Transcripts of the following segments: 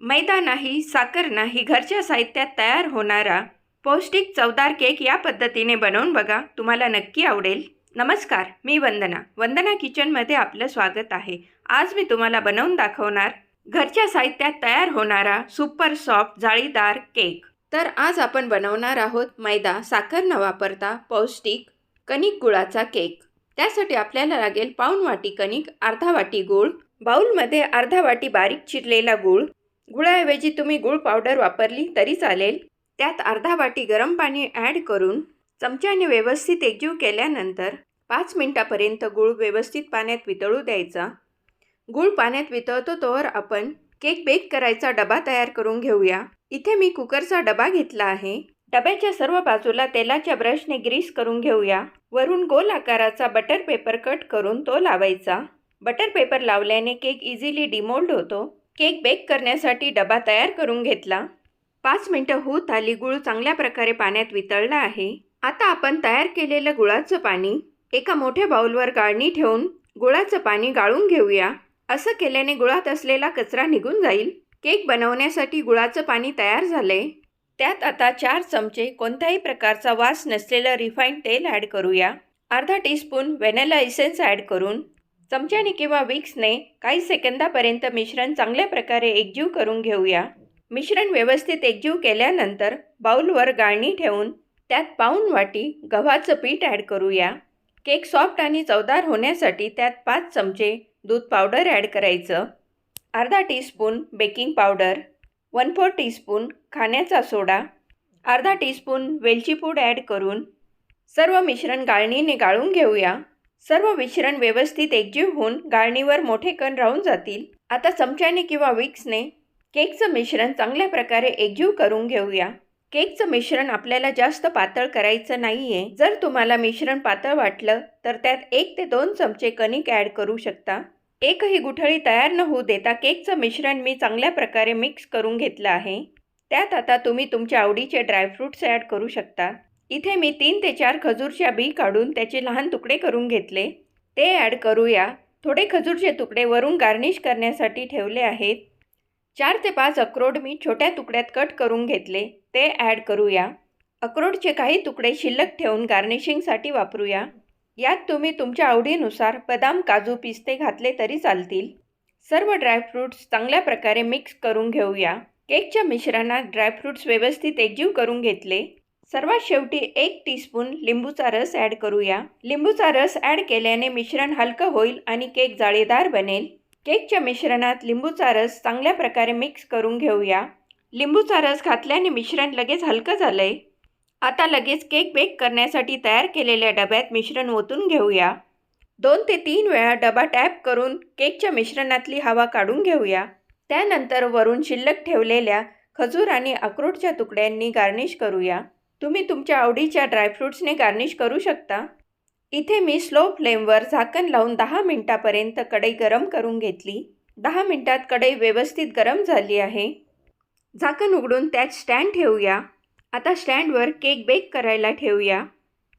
मैदा नाही साखर नाही घरच्या साहित्यात तयार होणारा पौष्टिक चवदार केक या पद्धतीने बनवून बघा. तुम्हाला नक्की आवडेल. नमस्कार मी वंदना. वंदना किचनमध्ये आपलं स्वागत आहे. आज मी तुम्हाला बनवून दाखवणार घरच्या साहित्यात तयार होणारा सुपर सॉफ्ट जाळीदार केक. तर आज आपण बनवणार आहोत मैदा साखर न वापरता पौष्टिक कणिक गुळाचा केक. त्यासाठी आपल्याला लागेल पाऊण वाटी कणिक अर्धा वाटी गूळ बाऊलमध्ये अर्धा वाटी बारीक चिरलेला गूळ गुळाऐवजी तुम्ही गुळ पावडर वापरली तरी चालेल. त्यात अर्धा वाटी गरम पाणी ॲड करून चमच्याने व्यवस्थित एकजीव केल्यानंतर पाच मिनटापर्यंत गूळ व्यवस्थित पाण्यात वितळू द्यायचा. गूळ पाण्यात वितळतो तोवर आपण केक बेक करायचा डबा तयार करून घेऊया. इथे मी कुकरचा डबा घेतला आहे. डब्याच्या सर्व बाजूला तेलाच्या ब्रशने ग्रीस करून घेऊया. वरून गोल आकाराचा बटर पेपर कट करून तो लावायचा. बटर पेपर लावल्याने केक इझिली डिमोल्ड होतो. केक बेक करण्यासाठी डबा तयार करून घेतला. पाच मिनटं होत आली गुळ चांगल्या प्रकारे पाण्यात वितळला आहे. आता आपण तयार केलेलं गुळाचं पाणी एका मोठ्या बाउलवर गाळणी ठेवून गुळाचं पाणी गाळून घेऊया. असं केल्याने गुळात असलेला कचरा निघून जाईल. केक बनवण्यासाठी गुळाचं पाणी तयार झालंय. त्यात आता चार चमचे कोणत्याही प्रकारचा वास नसलेलं रिफाईंड तेल ॲड करूया. अर्धा टीस्पून व्हॅनिला इसेन्स ॲड करून चमच्याने किंवा विक्सने काही सेकंदापर्यंत मिश्रण चांगल्या प्रकारे एकजीव करून घेऊया. मिश्रण व्यवस्थित एकजीव केल्यानंतर बाऊलवर गाळणी ठेवून त्यात पाऊण वाटी गव्हाचं पीठ ॲड करूया. केक सॉफ्ट आणि चवदार होण्यासाठी त्यात पाच चमचे दूध पावडर ॲड करायचं. अर्धा teaspoon baking powder one four teaspoon खाण्याचा सोडा अर्धा टीस्पून वेलची पूड ॲड करून सर्व मिश्रण गाळणीने गाळून घेऊया. सर्व मिश्रण व्यवस्थित एकजीव होऊन गाळणीवर मोठे कण राहून जातील. आता चमच्याने किंवा विक्सने केकचं मिश्रण चांगल्या प्रकारे एकजीव करून घेऊया. केकचं मिश्रण आपल्याला जास्त पातळ करायचं नाही आहे जर तुम्हाला मिश्रण पातळ वाटलं तर त्यात एक ते दोन चमचे कणिक ॲड करू शकता. एकही गुठळी तयार न होऊ देता केकचं मिश्रण मी चांगल्या प्रकारे मिक्स करून घेतलं आहे. त्यात आता तुम्ही तुमच्या आवडीचे ड्रायफ्रूट्स ॲड करू शकता. इथे मी तीन ते चार खजूरच्या बी काढून त्याचे लहान तुकडे करून घेतले. ते ॲड करूया. थोडे खजूरचे तुकडे वरून गार्निश करण्यासाठी ठेवले आहेत. चार ते पाच अक्रोड मी छोट्या तुकड्यात कट करून घेतले. ते ॲड करूया. अक्रोडचे काही तुकडे शिल्लक ठेवून गार्निशिंगसाठी वापरूया. यात तुम्ही तुमच्या आवडीनुसार बदाम काजू पिस्ते घातले तरी चालतील. सर्व ड्रायफ्रूट्स चांगल्या प्रकारे मिक्स करून घेऊया. केकच्या मिश्रणात ड्रायफ्रूट्स व्यवस्थित एकजीव करून घेतले. सर्वात शेवटी एक टीस्पून लिंबूचा रस ॲड करूया. लिंबूचा रस ॲड केल्याने मिश्रण हलकं होईल आणि केक जाळीदार बनेल. केकच्या मिश्रणात लिंबूचा रस चांगल्या प्रकारे मिक्स करून घेऊया. लिंबूचा रस घातल्याने मिश्रण लगेच हलकं झालं आहे आता लगेच केक बेक करण्यासाठी तयार केलेल्या डब्यात मिश्रण ओतून घेऊया. दोन ते तीन वेळा डबा टॅप करून केकच्या मिश्रणातली हवा काढून घेऊया. त्यानंतर वरून शिल्लक ठेवलेल्या खजूर आणि अक्रोडच्या तुकड्यांनी गार्निश करूया. तुम्ही तुमच्या आवडीच्या ड्रायफ्रूट्सने गार्निश करू शकता. इथे मी स्लो फ्लेमवर झाकण लावून दहा मिनटापर्यंत कढई गरम करून घेतली. दहा मिनटात कढई व्यवस्थित गरम झाली आहे. झाकण उघडून त्यात स्टँड ठेवूया. आता स्टँडवर केक बेक करायला ठेवूया.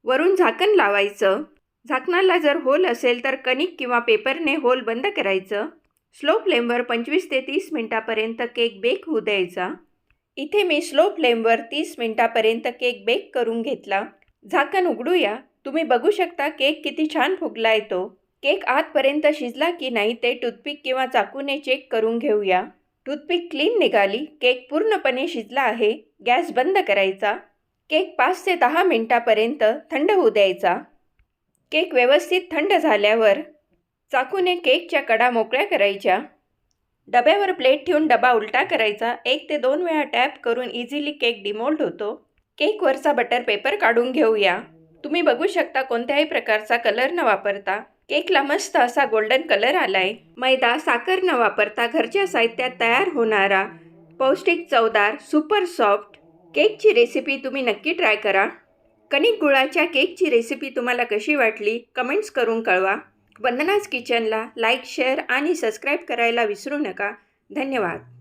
वरून झाकण लावायचं. झाकणाला जर होल असेल तर कणिक किंवा पेपरने होल बंद करायचं. स्लो फ्लेमवर पंचवीस ते तीस मिनटापर्यंत केक बेक होऊ द्यायचा. इथे मी स्लो फ्लेमवर तीस मिनटापर्यंत केक बेक करून घेतला. झाकण उघडूया. तुम्ही बघू शकता केक किती छान फुगला येतो केक आतपर्यंत शिजला की नाही ते टूथपिक किंवा चाकूने चेक करून घेऊया. टूथपिक क्लीन निघाली. केक पूर्णपणे शिजला आहे. गॅस बंद करायचा. केक पाच ते दहा मिनटापर्यंत थंड होऊ द्यायचा. केक व्यवस्थित थंड झाल्यावर चाकूने केकच्या कडा मोकळ्या करायच्या. डब्यावर प्लेट ठेवून डबा उलटा करायचा. एक ते दोन वेळा टॅप करून इझिली केक डिमोल्ड होतो. केकवरचा बटर पेपर काढून घेऊया. तुम्ही बघू शकता कोणत्याही प्रकारचा कलर न वापरता. केकला मस्त असा गोल्डन कलर आलाय. मैदा साखर न वापरता घरच्या साहित्यात तयार होणारा पौष्टिक चवदार सुपर सॉफ्ट केकची रेसिपी तुम्ही नक्की ट्राय करा. कणिक गुळाच्या केकची रेसिपी तुम्हाला कशी वाटली? कमेंट्स करून कळवा. वंदनाज किचनला लाईक शेअर आणि सबस्क्राईब करायला विसरू नका. धन्यवाद.